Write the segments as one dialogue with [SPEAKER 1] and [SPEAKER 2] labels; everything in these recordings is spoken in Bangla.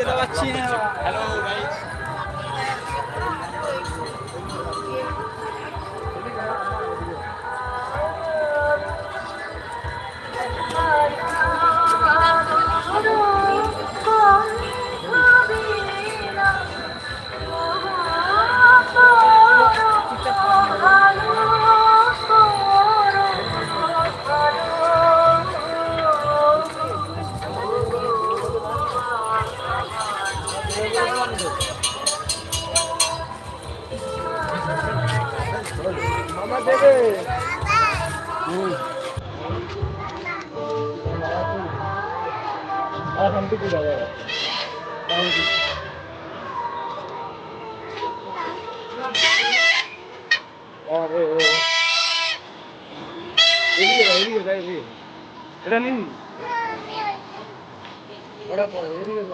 [SPEAKER 1] যেতে পাচ্ছি। না
[SPEAKER 2] হ্যালো ভাই
[SPEAKER 1] 아, 담배도 나와요. 아, 예, 예. 여기가, 여기가, 여기. 대단님. 뭐라고, 여기가.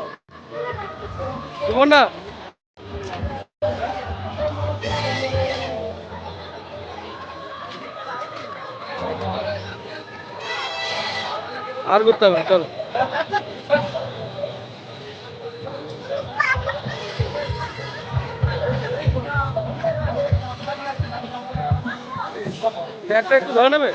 [SPEAKER 1] 죽었나? আর করতে হবে চল। ব্যাগটা একটু ধরে নেবে?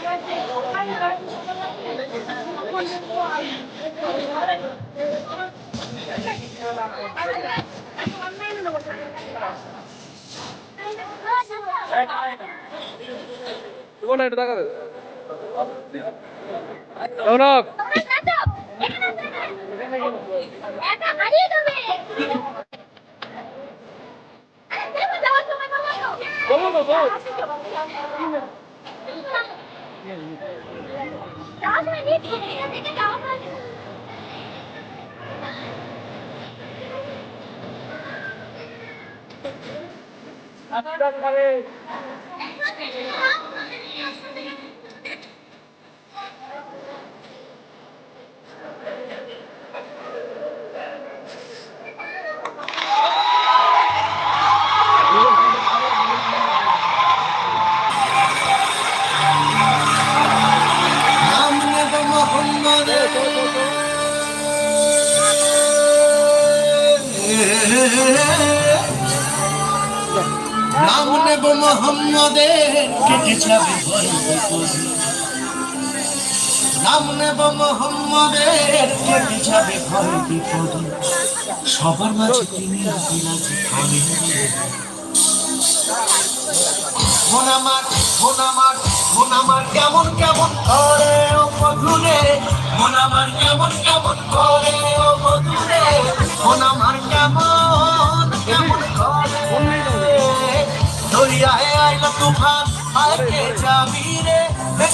[SPEAKER 1] সুবর্ণা একটু দেখা দেবে রৌনক বলো না
[SPEAKER 3] নাম নেব মোহাম্মদের। কেটে যাবে নাম নেব মোহাম্মদের। সবার মাঝে তিনি মন মন মন কেমন কেমন করে ও মধুরে। মন কেমন কেমন করে ও মধুরে। মন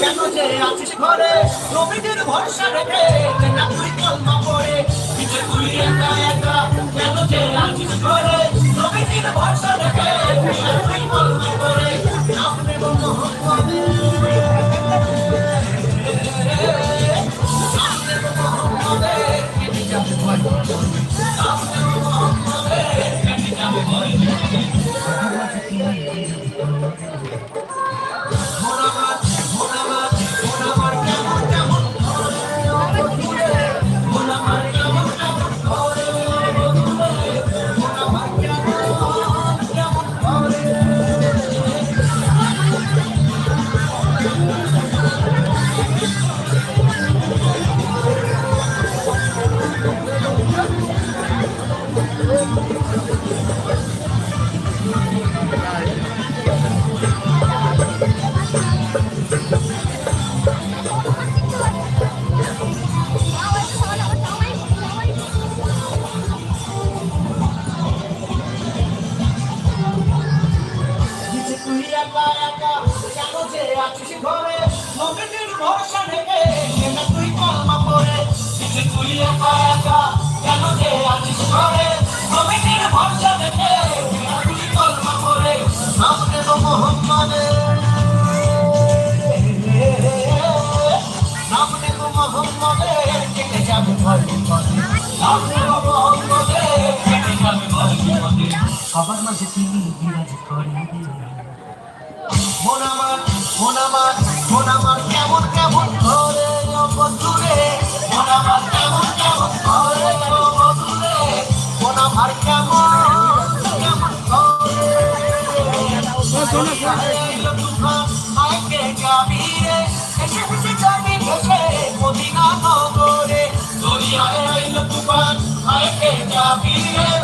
[SPEAKER 3] কেন যে আছিস ঘরে? নবীদের ভরসা রেখে না তুই কলমা পড়ে পিছে তুই একা একা, কেন যে আছিস ঘরে? নবীদের ভরসা রেখে তুই কলমা পড়ে। কেন যে আছিস ঘরে? নবীনের ভরসা থেকে কেনা তুই কলমা পড়ে। সবার মাঝে তিনি বিরাজ করেন মন আমার মন আমার মন আমার কেমন কেমন করে বন্ধুরে মন আমার কেমন কেমন করে বন্ধুরে মন আমার কেমন কেমন করে দরিয়ায় আইল তুফান, মাইকে যাবি রে